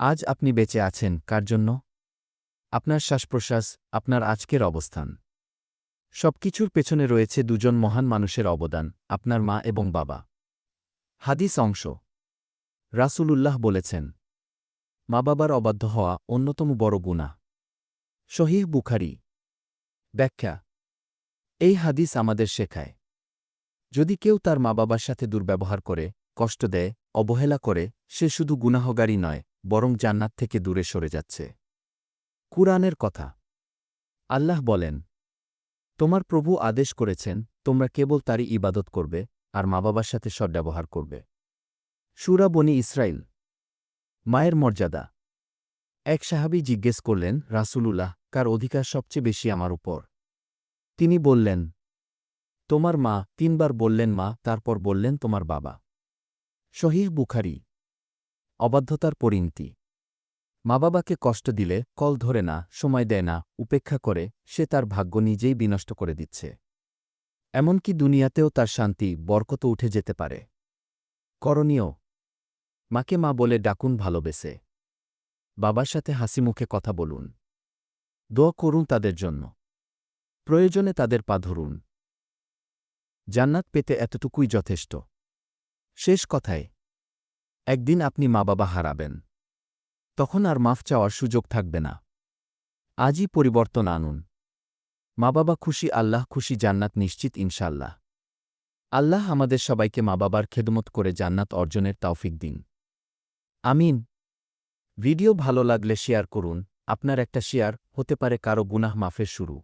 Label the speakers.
Speaker 1: আজ আপনি বেঁচে আছেন, কার জন্য? আপনার শ্বাসপ্রশ্বাস, আপনার আজকের অবস্থান। সবকিছুর পেছনে রয়েছে দুজন মহান মানুষের অবদান, আপনার মা এবং বাবা। হাদিস অংশ। রাসূলুল্লাহ বলেছেন, মা বাবার অবাধ্য হওয়া অন্যতম বড় গুণা শহীহ বুখারি। ব্যাখ্যা, এই হাদিস আমাদের শেখায়, যদি কেউ তার মা বাবার সাথে দুর্ব্যবহার করে, কষ্ট দেয়, অবহেলা করে, সে শুধু গুনাহগারই নয় বরং জান্নাত থেকে দূরে সরে যাচ্ছে। কুরআনের কথা। আল্লাহ বলেন, তোমার প্রভু আদেশ করেছেন, তোমরা কেবল তারই ইবাদত করবে আর মা বাবার সাথে সদ্ব্যবহার করবে। সুরা বনি ইসরাইল। মায়ের মর্যাদা। এক সাহাবী জিজ্ঞেস করলেন, রাসূলুল্লাহ, কার অধিকার সবচেয়ে বেশি আমার উপর? তিনি বললেন, তোমার মা তিনবার বললেন মা, তারপর বললেন তোমার বাবা। শহীহ বুখারি। অবাধ্যতার পরিণতি। মা বাবাকে কষ্ট দিলে, কল ধরে না, সময় দেয় না, উপেক্ষা করে, সে তার ভাগ্য নিজেই বিনষ্ট করে দিচ্ছে। এমনকি দুনিয়াতেও তার শান্তি বরকত উঠে যেতে পারে। করণীয়, মাকে মা বলে ডাকুন ভালোবেসে। বাবার সাথে হাসি মুখে কথা বলুন। দোয়া করুন তাদের জন্য। প্রয়োজনে তাদের পা ধরুন। জান্নাত পেতে এতটুকুই যথেষ্ট। শেষ কথায় একদিন আপনি মা বাবা হারাবেন। তখন আর মাফ চাওয়ার সুযোগ থাকবে না। আজই পরিবর্তন আনুন। মা বাবা খুশি, আল্লাহ খুশি, জান্নাত নিশ্চিত ইনশাল্লাহ আল্লাহ আমাদের সবাইকে মা বাবার খেদমত করে জান্নাত অর্জনের তাওফিক দিন। আমিন। ভিডিও ভালো লাগলে শেয়ার করুন। আপনার একটা শেয়ার হতে পারে কারও গুনাহ মাফের শুরু।